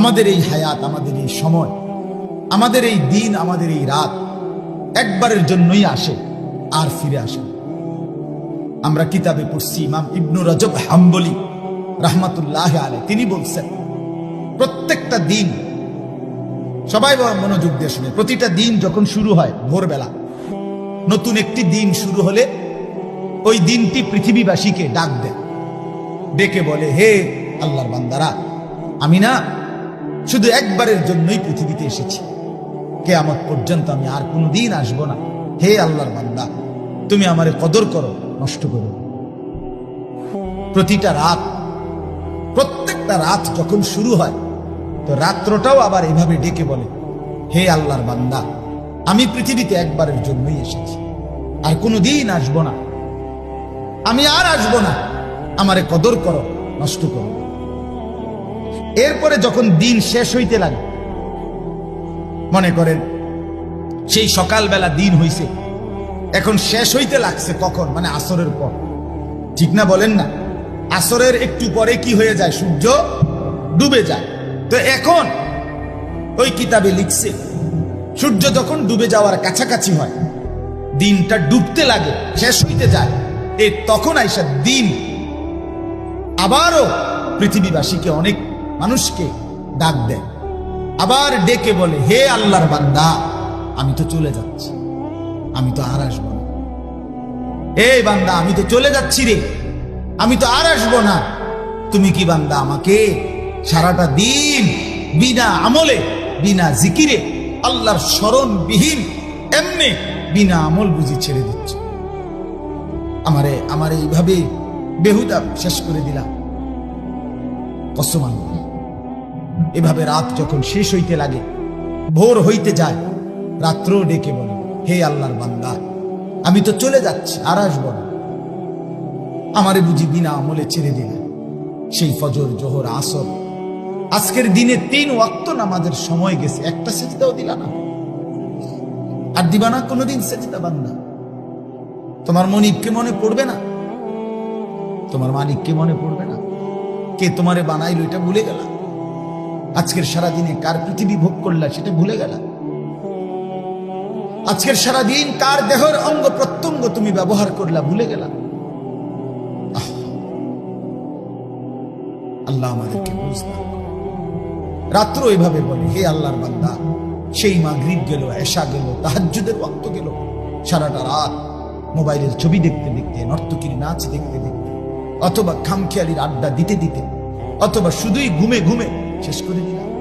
আমাদের এই হায়াত, আমাদের এই সময়, আমাদের এই দিন, আমাদের এই রাত একবারের জন্যই আসে, আর ফিরে আসে আমরা কিতাবে পড়ছি, ইমাম ইবনু রজব হাম্বলি রহমাতুল্লাহ আলে তিনি বলছেন, প্রত্যেকটা দিন, সবাই মনোযোগ দিয়ে শুনে, প্রতিটা দিন যখন শুরু হয় ভোরবেলা, নতুন একটি দিন শুরু হলে ওই দিনটি পৃথিবীবাসীকে ডাক দেয়। ডেকে বলে, হে আল্লাহর বান্দারা আমি না শুধু একবারের জন্যই পৃথিবীতে এসেছি। কেয়ামত পর্যন্ত আমি আর কোনো দিন আসব না। হে আল্লাহর বান্দা, তুমি আমারে কদর করো, নষ্ট করো। প্রতিটা রাত, প্রত্যেকটা রাত যখন শুরু হয়, তো রাত্রটাও আবার এভাবে ডেকে বলে, হে আল্লাহর বান্দা, আমি পৃথিবীতে একবারের জন্যই এসেছি। আর কোনো দিন আসব না। আমি আর আসব না। আমারে কদর করো, নষ্ট করো। এরপরে যখন দিন শেষ হইতে লাগে মনে করেন, সেই সকালবেলা দিন হইছে, এখন শেষ হইতে লাগছে কখন? মানে আসরের পর। ঠিক না বলেন না? আসরের একটু পরে কি হয়ে যায়? সূর্য ডুবে যায়। তো এখন ওই কিতাবে লিখছে, সূর্য যখন ডুবে যাওয়ার কাছাকাছি হয়, দিনটা ডুবতে লাগে, শেষ হইতে যায়, এ তখন আইসা দিন আবারও পৃথিবীবাসীকে অনেক মানুষকে ডাক দেয়। আবার ডেকে বলে, হে আল্লাহর বান্দা, আমি তো চলে যাচ্ছি। আমি তো আর আসব না। এই বান্দা, আমি তো চলে যাচ্ছি রে। আমি তো আর আসব না। তুমি কি বান্দা আমাকে সারাটা দিন বিনা আমলে, বিনা জিকিরে, আল্লাহর স্মরণ বিহীন এমনি বিনা আমল বুঝি ছেড়ে দিচ্ছ? আমারে, আমার এইভাবে বেহুদা শেষ করে দিলাম কসমান এভাবে রাত যখন শেষ হইতে লাগে, ভোর হইতে যায় রাত্র ডেকে বলে, হে আল্লাহর বান্দা, আমি তো চলে যাচ্ছি, আর আসব না। আমারে বুঝি বিনা আমলে ছেড়ে দিলেন সেই ফজর, জোহর, আসর, আজকের দিনে তিন ওয়াক্ত নামাজের সময় গেছে, একটা সেজদাও দিলা না। আর দিবা না, কোনোদিন সেজদা বান্দা। তোমার মনিবকে মনে পড়বে না? তোমার মালিককে মনে পড়বে না? কে তোমারে বানাইলো, এটা ভুলে গেলা? আজকের সারা দিনে কার পৃথিবী ভোগ করলা সেটা ভুলে গেলা? আজকের সারা দিন কার দেহের অঙ্গ প্রত্যঙ্গ তুমি ব্যবহার করলা ভুলে গেলা? আল্লাহ আমাদেরকে বুঝলাম রাত্র এভাবে বলে, হে আল্লাহর বান্দা, সেই মাগরিব গেল, এশা গেল, তাহাজ্জুদের ওয়াক্ত গেল। সারাটা রাত মোবাইলের ছবি দেখতে দেখতে, নর্তকীর নাচ দেখতে দেখতে, অথবা খামখেয়ালির আড্ডা দিতে দিতে, অথবা শুধুই ঘুমে ঘুমে শেষ করে দিলাম